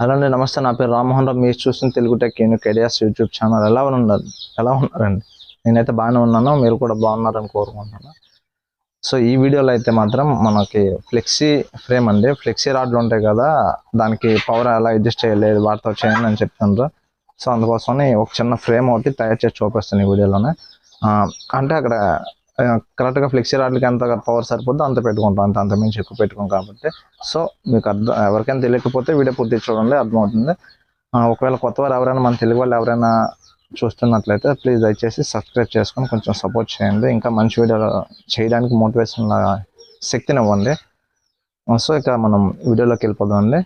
Hello అండి నమస్తే. నా పేరు రామ్మోహన్ రావు. మీరు చూస్తున్న తెలుగు టెక్ యూని కెడియాస్ యూట్యూబ్ ఛానల్. ఎలా ఉన్నారు? ఎలా ఉన్నారండి? నేనైతే బాగానే ఉన్నాను. మీరు కూడా బాగున్నారని కోరుకుంటున్నాను సో ఈ వీడియోలో అయితే మాత్రం మనకి ఫ్లెక్సీ ఫ్రేమ్ అండి. ఫ్లెక్సీ రాడ్లు ఉంటాయి కదా దానికి పవర్ ఎలా అడ్జస్ట్ చేయలేదు వాటితో చేయండి అని చెప్తున్నారు సో అందుకోసమని ఒక చిన్న ఫ్రేమ్ ఒకటి తయారు చేసి చూపిస్తాను ఈ వీడియోలోనే. అంటే అక్కడ కరెక్ట్గా ఫ్లెక్సీ రాడ్లకి ఎంత పవర్ సరిపోద్దో అంత పెట్టుకుంటాం. అంత అంత మించి ఎక్కువ పెట్టుకోం కాబట్టి. సో మీకు అర్థం ఎవరికైనా తెలియకపోతే వీడియో పూర్తి చూడండి అర్థమవుతుంది. ఒకవేళ కొత్త వారు ఎవరైనా మన తెలుగు వాళ్ళు ఎవరైనా చూస్తున్నట్లయితే ప్లీజ్ దయచేసి సబ్స్క్రైబ్ చేసుకొని కొంచెం సపోర్ట్ చేయండి. ఇంకా మంచి వీడియోలు చేయడానికి మోటివేషన్ శక్తిని ఇవ్వండి. సో ఇక మనం వీడియోలోకి వెళ్ళిపోదామండి.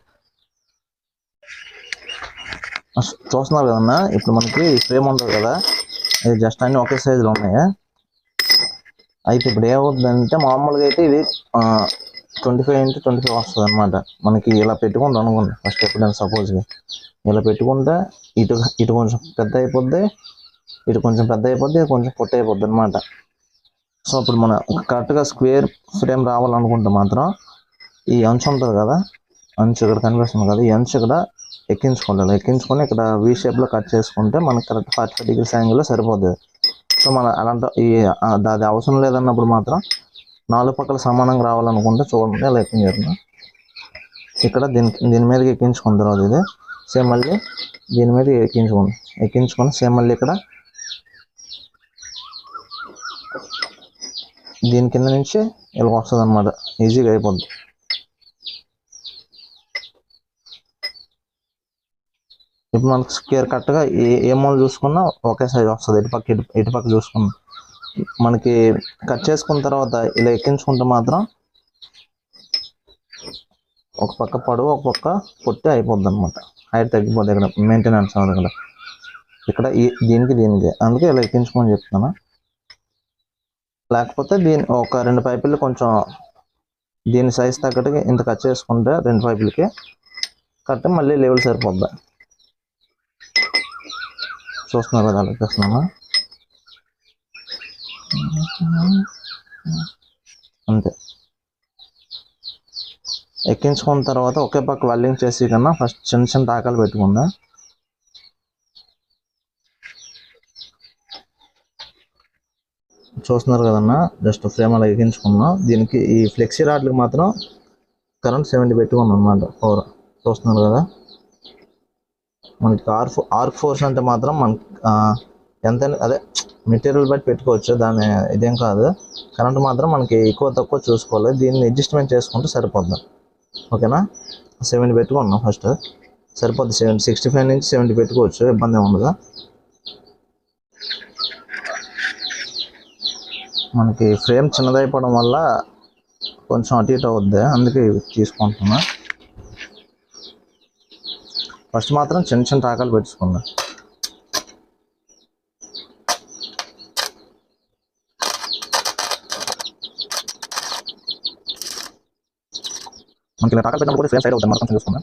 చూస్తున్నారు కదన్నా? ఇప్పుడు మనకి ఫ్రేమ్ ఉంటుంది కదా. ఇది జస్ట్ అన్ని ఒకే సైజులో ఉన్నాయి. అయితే ఇప్పుడు ఏమవుతుందంటే మామూలుగా అయితే ఇది twenty five into twenty five వస్తుంది అనమాట మనకి ఇలా పెట్టుకుంటాం అనుకోండి ఫస్ట్ ఎప్పుడైనా సపోజ్గా ఇలా పెట్టుకుంటే ఇటు ఇటు కొంచెం పెద్ద అయిపోద్ది ఇటు కొంచెం పెద్ద అయిపోద్ది ఇది కొంచెం పొట్ట అయిపోద్ది అనమాట సో ఇప్పుడు మన కరెక్ట్గా స్క్వేర్ ఫ్రేమ్ రావాలనుకుంటే మాత్రం ఈ అంచు ఉంటుంది కదా? అంచు ఇక్కడ కనిపిస్తుంది కదా? ఈ అంచు ఇక్కడ ఎక్కించుకోవాలి ఎక్కించుకొని ఇక్కడ వి షేప్లో కట్ చేసుకుంటే మనకి కరెక్ట్ ఫార్టీ ఫైవ్ డిగ్రీస్ యాంగిల్లో సరిపోతుంది సో మన అలాంటి ఈ అది అవసరం లేదన్నప్పుడు మాత్రం నాలుగు పక్కల సమానంగా రావాలనుకుంటే చూడండి అలా ఎక్కించారు ఇక్కడ దీని దీని మీదకి ఎక్కించుకున్న తర్వాత ఇది. సేమ్ మళ్ళీ దీని మీద ఎక్కించుకోండి. ఎక్కించుకొని సేమ్ మళ్ళీ ఇక్కడ దీని కింద నుంచి ఇలా వస్తుంది అనమాట ఈజీగా అయిపోద్ది. ఇప్పుడు మనకు స్క్వేర్ కట్గా ఏ ఏ మూల చూసుకున్నా ఒకే సైజ్ వస్తుంది. ఇటుపక్క ఇటు ఇటుపక్క చూసుకున్నా. మనకి కట్ చేసుకున్న తర్వాత ఇలా ఎక్కించుకుంటే మాత్రం ఒక పక్క పొడవు ఒక పక్క పొట్టి అయిపోద్ది అనమాట హైట్ తగ్గిపోద్ది ఇక్కడ. మెయింటెనెన్స్ అవ్వదు ఇక్కడ. ఇక్కడ దీనికి దీనికి. అందుకే ఇలా ఎక్కించుకొని చెప్తాను లేకపోతే దీని ఒక రెండు పైపులు కొంచెం దీని సైజ్ తగ్గట్టుగా ఇంత కట్ చేసుకుంటే రెండు పైపులకి కట్టి మళ్ళీ లెవెల్ సరిపోద్ది. చూస్తున్నారు కదా అలా అంతే. ఎక్కించుకున్న తర్వాత ఒకే పక్క వెల్డింగ్ చేసి కన్నా ఫస్ట్ చిన్న చిన్న టాకాలు పెట్టుకుందా. చూస్తున్నారు కదన్నా? జస్ట్ ఫ్రేమ్ అలా ఎక్కించుకున్నాం. దీనికి ఈ ఫ్లెక్సీ రాడ్లకు మాత్రం కరెంట్ సెవెంటీ పెట్టుకున్నాం అనమాట పవర్ చూస్తున్నారు కదా? మనకి ఆర్ ఆర్క్ ఫోర్స్ అంటే మాత్రం మన ఎంత అదే మెటీరియల్ బట్టి పెట్టుకోవచ్చు దాని ఇదేం కాదు. కరెంట్ మాత్రం మనకి ఎక్కువ తక్కువ చూసుకోవాలి. దీన్ని అడ్జస్ట్మెంట్ చేసుకుంటే సరిపోద్ది. ఓకేనా? సెవెంటీ పెట్టుకున్నాం ఫస్ట్ సరిపోద్ది. సెవెంటీ సిక్స్టీ ఫైవ్ నుంచి సెవెంటీ పెట్టుకోవచ్చు. ఇబ్బంది ఏమి ఉండదు. మనకి ఫ్రేమ్ చిన్నదైపోవడం వల్ల కొంచెం అటు ఇటు అవుద్ది. అందుకే తీసుకుంటున్నాను తీసుకుంటున్నా. ఫస్ట్ మాత్రం చిన్న చిన్న టాకాలు పెట్టుకుందాం మనకి ఇలా టాకాలు పెట్టినప్పుడు కూడా ఫ్రేమ్ సైడ్ అవుతుంది మనం చూసుకుందాం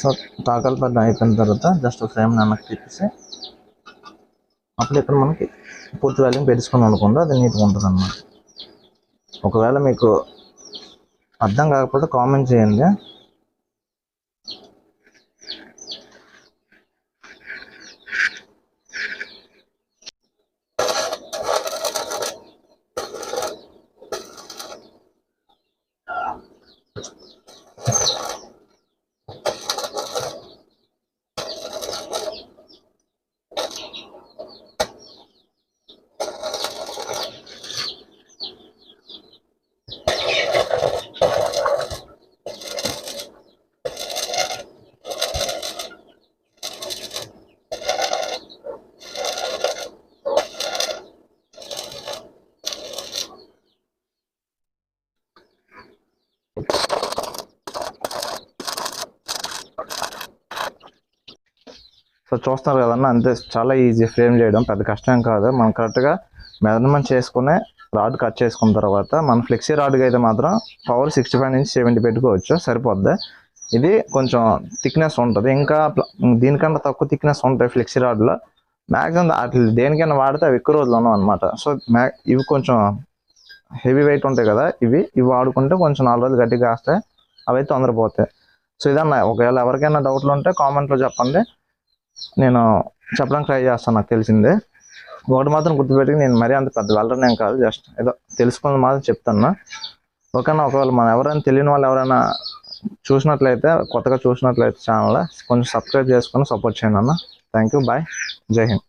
సో టాకాలు పడ్డ అయిపోయిన తర్వాత జస్ట్ ఫ్రేమ్ వెనక్కి తిప్పేసి అప్పుడు ఇక్కడ మనకి పూర్తి వాల్యూమ్ పెట్టుకుని అనుకుంటే అది నీట్గా ఉంటుంది అన్నమాట ఒకవేళ మీకు అర్థం కాకపోతే కామెంట్ చేయండి. సో చూస్తున్నారు కదన్న అంతే. చాలా ఈజీ ఫ్రేమ్ చేయడం పెద్ద కష్టం కాదు. మనం కరెక్ట్గా మెజర్మెంట్ చేసుకునే రాడ్ కట్ చేసుకున్న తర్వాత మన ఫ్లెక్సీ రాడ్కి అయితే మాత్రం పవర్ సిక్స్టీ ఫైవ్ నుంచి సెవెంటీ పెట్టుకోవచ్చు. సరిపోద్ది. ఇది కొంచెం థిక్నెస్ ఉంటుంది. ఇంకా ప్ల- దీనికన్నా తక్కువ థిక్నెస్ ఉంటాయి ఫ్లెక్సీ రాడ్లో మ్యాక్సిమం అట్లా దేనికైనా వాడితే అవి ఎక్కువ రోజులు ఉన్నాం అనమాట సో మ్యా ఇవి కొంచెం హెవీ వెయిట్ ఉంటాయి కదా ఇవి ఇవి వాడుకుంటే కొంచెం నాలుగు రోజులు గట్టిగా కాస్తాయి అవి అయితే తొందరపోతాయి. సో ఇదన్న ఒకవేళ ఎవరికైనా డౌట్లు ఉంటే కామెంట్లో చెప్పండి. నేను చెప్పడానికి ట్రై చేస్తాను నాకు తెలిసిందే. ఒకటి మాత్రం గుర్తుపెట్టి నేను మరీ అంత పెద్ద వెళ్ళడం కాదు జస్ట్ ఏదో తెలుసుకున్నది మాత్రం చెప్తాను ఓకేనా ఒకవేళ మనం ఎవరైనా తెలియని వాళ్ళు ఎవరైనా చూసినట్లయితే కొత్తగా చూసినట్లయితే ఛానల్ కొంచెం సబ్స్క్రైబ్ చేసుకొని సపోర్ట్ చేయండి అన్న. థ్యాంక్ యూ బాయ్ జై హింద్.